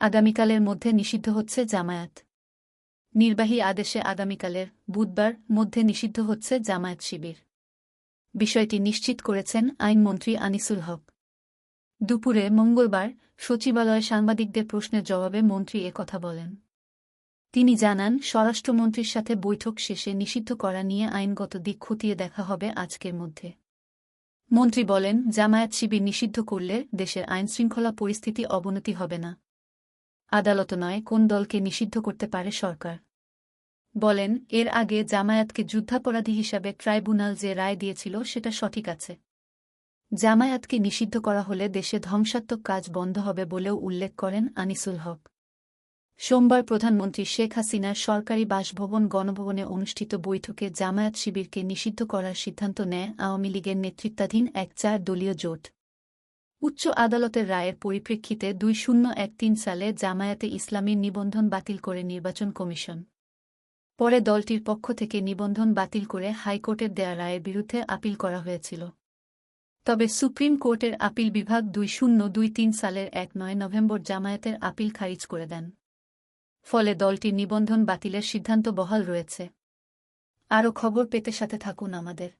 আগামীকালের মধ্যে নিষিদ্ধ হচ্ছে জামায়াত। নির্বাহী আদেশে আগামীকালের বুধবার মধ্যে নিষিদ্ধ হচ্ছে জামায়াত শিবির। বিষয়টি নিশ্চিত করেছেন আইনমন্ত্রী আনিসুল হক। দুপুরে মঙ্গলবার সচিবালয়ে সাংবাদিকদের প্রশ্নের জবাবে মন্ত্রী কথা বলেন। তিনি জানান, স্বরাষ্ট্রমন্ত্রীর সাথে বৈঠক শেষে নিষিদ্ধ করা নিয়ে আইনগত দিক খতিয়ে দেখা হবে আজকের মধ্যে। মন্ত্রী বলেন, জামায়াত শিবির নিষিদ্ধ করলে দেশের আইনশৃঙ্খলা পরিস্থিতি অবনতি হবে না। আদালত নয়, কোন দলকে নিষিদ্ধ করতে পারে সরকার। বলেন, এর আগে জামায়াতকে যুদ্ধাপরাধী হিসাবে ট্রাইব্যুনাল যে রায় দিয়েছিল সেটা সঠিক আছে। জামায়াতকে নিষিদ্ধ করা হলে দেশে ধ্বংসাত্মক কাজ বন্ধ হবে বলেও উল্লেখ করেন আনিসুল হক। সোমবার প্রধানমন্ত্রী শেখ হাসিনার সরকারি বাসভবন গণভবনে অনুষ্ঠিত বৈঠকে জামায়াত শিবিরকে নিষিদ্ধ করার সিদ্ধান্ত নেয় আওয়ামী লীগের নেতৃত্বাধীন এক চার দলীয় জোট। উচ্চ আদালতের রায়ের পরিপ্রেক্ষিতে দুই শূন্য এক তিন সালে জামায়াতে ইসলামীর নিবন্ধন বাতিল করে নির্বাচন কমিশন। পরে দলটির পক্ষ থেকে নিবন্ধন বাতিল করে হাইকোর্টের দেয়া রায়ের বিরুদ্ধে আপিল করা হয়েছিল। তবে সুপ্রিম কোর্টের আপিল বিভাগ দুই শূন্য দুই তিন সালের এক নয় নভেম্বর জামায়াতের আপিল খারিজ করে দেন। ফলে দলটির নিবন্ধন বাতিলের সিদ্ধান্ত বহাল রয়েছে। আরও খবর পেতে সাথে থাকুন আমাদের।